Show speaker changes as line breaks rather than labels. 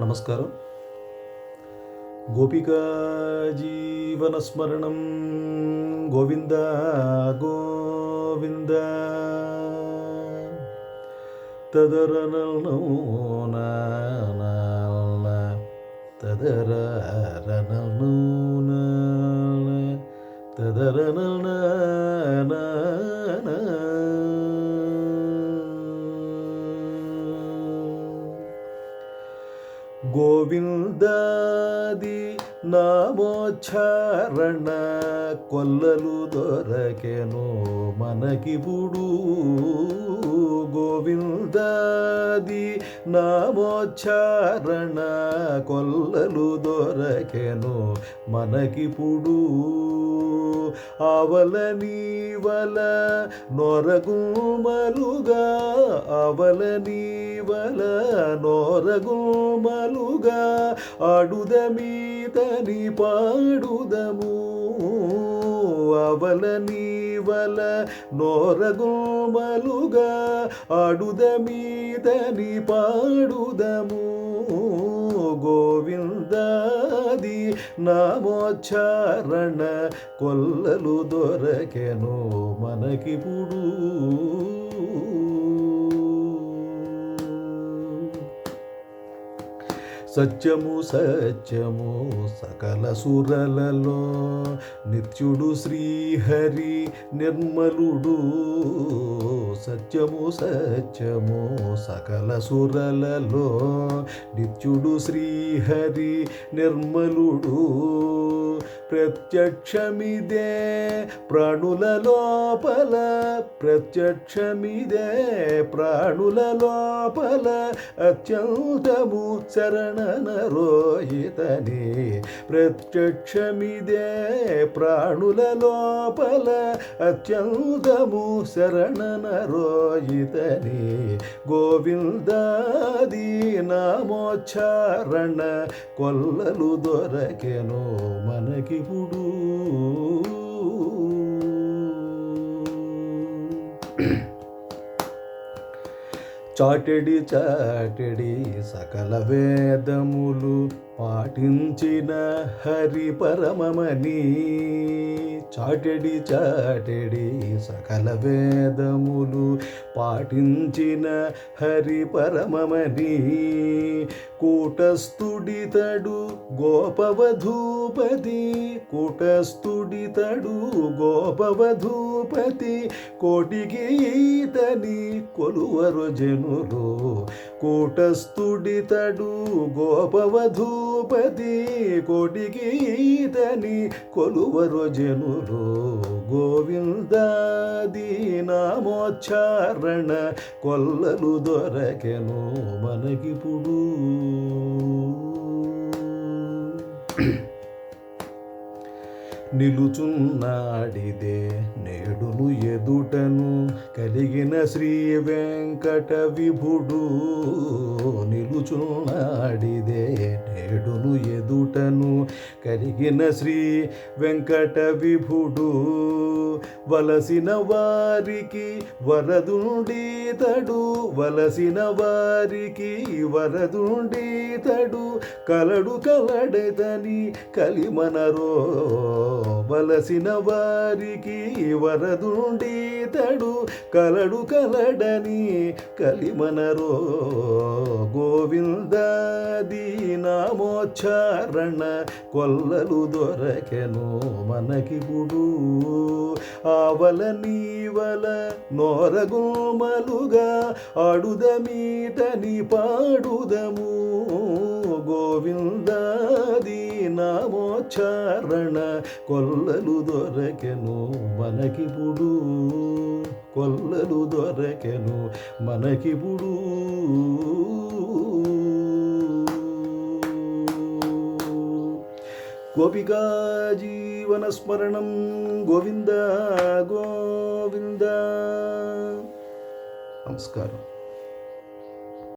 నమస్కారం గోపికా జీవనస్మరణం గోవింద గోవింద తదరనల్నో తదరనల్నో గోవిందాది నామోచ్చారణ కొల్లలు దొరకెను మనకిప్పుడు గోవిందాది నామోచ్చారణ కొల్లలు దొరకెను మనకిప్పుడు అవల నీవల నొరగుమలుగా అవల నీవల నొరగుమలుగా ఆడుదమీతని పాడుదము. అవల నీవల నోరగుమలుగా ఆడుదమీతని పాడుదము. గోవిందాది నామోచ్చారణ కొల్లలు దొరకెను మనకిప్పుడు సత్యము సత్యము సకల సురలలో నిత్యుడు శ్రీహరి నిర్మలుడు. సత్యము సత్యము సకల సురలలో నిత్యుడు శ్రీహరి నిర్మలుడు. ప్రత్యక్షమిదే ప్రాణుల లోపల ప్రత్యక్షమిదే ప్రాణుల లోపల అత్యంతము శరణ శరణనరోహితని ప్రత్యక్షమిదే ప్రాణుల లోపల అత్యంతము శరణనరోహితని గోవిందాది నామోచ్చారణ కొల్లలు దొరకెను మనకిప్పుడు చాటెడి చాటెడి సకల వేదములు పాటించిన హరి పరమమని చాటెడి చాటెడి సకల వేదములు పాటించిన హరి పరమమని కూటస్థుడితడు గోపవధూపతి కూటస్థుడితడు గోపవధూపతి కోటికి ఈతని కొలువరు జనులు. కూటస్థుడితడు గోపవధూపతి కోటికి ఈతని కొలువరు జనులు గోవిందాది నామోచ్చారణ కొల్లలు దొరకెను మనకిప్పుడు. నిలుచున్నాడిదే నేడును ఎదుటను కలిగిన శ్రీ వెంకట విభుడు. నిలుచున్నాడిదే నేడును ఎదుటను కలిగిన శ్రీ వెంకట విభుడు. వలసిన వారికి వరదుండీతడు వలసిన వారికి వరదుండీతడు కలడు కలడదని కలిమనరో వలసిన వారికి వరదుండీతడు కలడు కలడని కలిమనరో గోవింద దీనామోచ్చారణ కొల్లలు దొరకెను మనకిప్పుడు ఆవల నీవల నోరగోమలుగా ఆడుదమీతని పాడుదము. గోవిందాది నామోచ్చారణ కొల్లలు దొరకెను మనకిపుడు. కొల్లలు దొరకెను మనకిపుడు. గోపికా జీవనస్మరణం గోవింద గోవింద. నమస్కారం.